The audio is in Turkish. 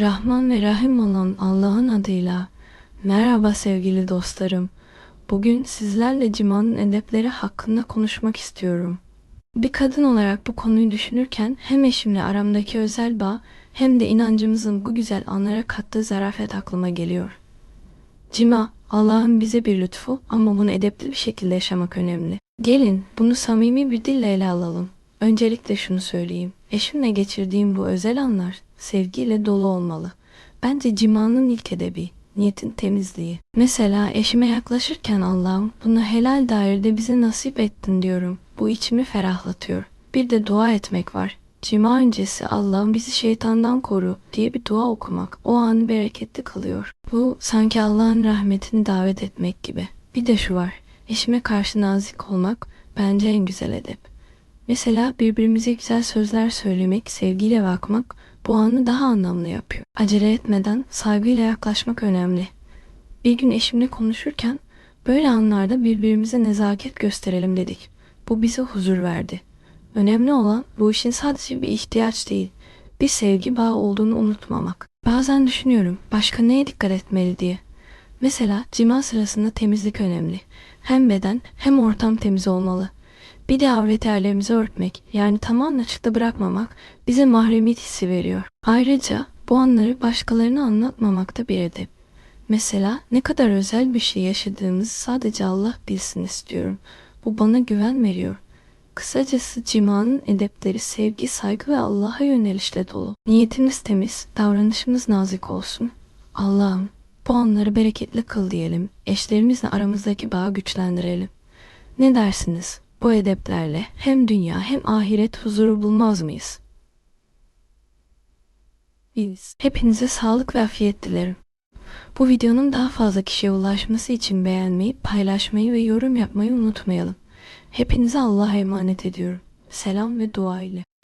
Rahman ve Rahim olan Allah'ın adıyla. Merhaba sevgili dostlarım. Bugün sizlerle cimanın edepleri hakkında konuşmak istiyorum. Bir kadın olarak bu konuyu düşünürken hem eşimle aramdaki özel bağ hem de inancımızın bu güzel anlara kattığı zarafet aklıma geliyor. Cima, Allah'ın bize bir lütfu ama bunu edepli bir şekilde yaşamak önemli. Gelin bunu samimi bir dille ele alalım. Öncelikle şunu söyleyeyim. Eşimle geçirdiğim bu özel anlar sevgiyle dolu olmalı. Bence cimanın ilk edebi, niyetin temizliği. Mesela eşime yaklaşırken Allah'ım bunu helal dairede bize nasip ettin diyorum. Bu içimi ferahlatıyor. Bir de dua etmek var. Cima öncesi Allah'ım bizi şeytandan koru diye bir dua okumak o an bereketli kılıyor. Bu sanki Allah'ın rahmetini davet etmek gibi. Bir de şu var. Eşime karşı nazik olmak bence en güzel edep. Mesela birbirimize güzel sözler söylemek, sevgiyle bakmak bu anı daha anlamlı yapıyor. Acele etmeden saygıyla yaklaşmak önemli. Bir gün eşimle konuşurken böyle anlarda birbirimize nezaket gösterelim dedik. Bu bize huzur verdi. Önemli olan bu işin sadece bir ihtiyaç değil, bir sevgi bağı olduğunu unutmamak. Bazen düşünüyorum başka neye dikkat etmeli diye. Mesela cima sırasında temizlik önemli. Hem beden hem ortam temiz olmalı. Bir de avret yerlerimizi örtmek yani tamamen açıkta bırakmamak bize mahremiyet hissi veriyor. Ayrıca bu anları başkalarına anlatmamak da bir edep. Mesela ne kadar özel bir şey yaşadığımızı sadece Allah bilsin istiyorum. Bu bana güven veriyor. Kısacası cimanın edepleri sevgi, saygı ve Allah'a yönelişle dolu. Niyetimiz temiz, davranışımız nazik olsun. Allah'ım bu anları bereketli kıl diyelim. Eşlerimizle aramızdaki bağı güçlendirelim. Ne dersiniz? Bu edeplerle hem dünya hem ahiret huzuru bulmaz mıyız? Biz. Hepinize sağlık ve afiyet dilerim. Bu videonun daha fazla kişiye ulaşması için beğenmeyi, paylaşmayı ve yorum yapmayı unutmayalım. Hepinize Allah'a emanet ediyorum. Selam ve dua ile.